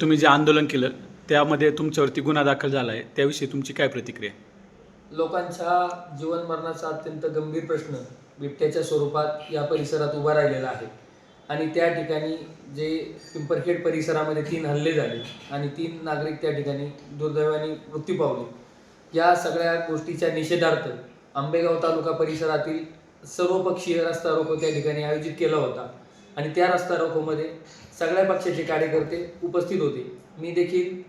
तुम्ही जे आंदोलन केलं त्यामध्ये तुमच्यावरती गुन्हा दाखल झाला आहे. त्याविषयी तुमची काय प्रतिक्रिया लोकांच्या जीवन मरणाचा अत्यंत गंभीर प्रश्न बिबट्याच्या स्वरूपात या परिसरात उभा राहिलेला आहे. आणि त्या ठिकाणी जे पिंपरखेड परिसरामध्ये तीन हल्ले झाले आणि तीन नागरिक त्या ठिकाणी दुर्दैवाने मृत्यू पावले. या सगळ्या गोष्टीच्या निषेधार्थ आंबेगाव तालुका परिसरातील सर्वपक्षीय रस्ता रोको त्या ठिकाणी आयोजित केला होता. आणि त्या रस्ता रोकोमध्ये सगळ्या पक्षाचे कार्यकर्ते उपस्थित होते. मी देखील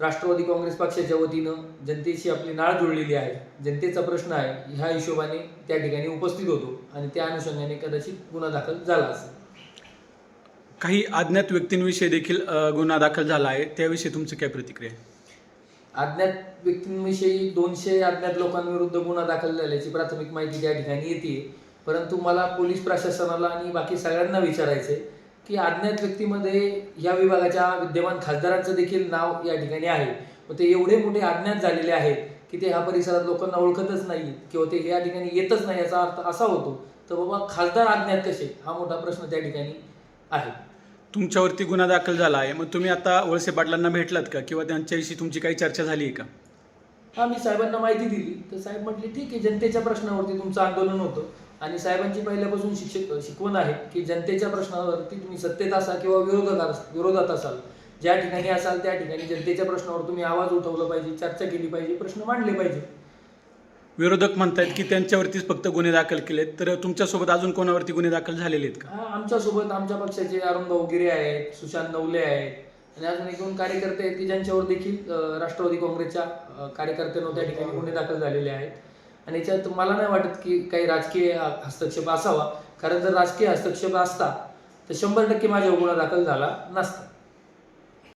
राष्ट्रवादी काँग्रेस पक्षाच्या वतीनं जनतेशी आपली नाळ जुळलेली आहे. जनतेचा प्रश्न आहे ह्या हिशोबाने त्या ठिकाणी उपस्थित होतो आणि त्या अनुषंगाने कदाचित गुन्हा दाखल झाला असेल. काही अज्ञात व्यक्तींविषयी देखील गुन्हा दाखल झाला आहे. त्याविषयी तुमची काय प्रतिक्रिया? अज्ञात व्यक्तींविषयी दोनशे अज्ञात लोकांविरुद्ध गुन्हा दाखल झाल्याची प्राथमिक माहिती त्या ठिकाणी येते. परंतु मला पोलीस प्रशासनाला आणि बाकी सगळ्यांना विचारायचंय की अज्ञात व्यक्तीमध्ये या विभागाच्या विद्यमान खासदारांचं देखील नाव या ठिकाणी आहे. व ते एवढे मोठे अज्ञात झालेले आहेत की ते ह्या परिसरात लोकांना ओळखतच नाही किंवा ते या ठिकाणी येतच नाही याचा अर्थ असा होतो. तर बाबा खासदार अज्ञात कसे? हा मोठा प्रश्न त्या ठिकाणी आहे. तुमच्यावरती गुन्हा दाखल झाला आहे. मग तुम्ही आता वळसे पाटलांना भेटलात का किंवा त्यांच्याविषयी तुमची काही चर्चा झाली आहे का? हा मी साहेबांना माहिती दिली. तर साहेब म्हटले ठीक आहे जनतेच्या प्रश्नावरती तुमचं आंदोलन होतं. आणि साहेबांची पहिल्यापासून शिक्षक शिकवण आहे की जनतेच्या प्रश्नावरती तुम्ही सत्तेत असाल किंवा विरोधात अस- विरोधात असाल ज्या ठिकाणी असाल त्या ठिकाणी जनतेच्या प्रश्नावर तुम्ही आवाज उठवला पाहिजे चर्चा केली पाहिजे प्रश्न मांडले पाहिजे. विरोधक म्हणतायत की त्यांच्यावरतीच फक्त गुन्हे दाखल केलेत तर तुमच्यासोबत अजून कोणावरती गुन्हे दाखल झालेले आहेत का? आमच्यासोबत आमच्या पक्षाचे अरुण भाऊ गिरे आहेत सुशांत नवले आहेत आणि अजून एक दोन कार्यकर्ते आहेत की ज्यांच्यावर देखील राष्ट्रवादी काँग्रेसच्या कार्यकर्त्यांवर त्या ठिकाणी गुन्हे दाखल झालेले आहेत. आणि याच्यात मला नाही वाटत की काही राजकीय हस्तक्षेप असावा. कारण जर राजकीय हस्तक्षेप असता तर शंभर टक्के माझ्या गुन्हा दाखल झाला नसता.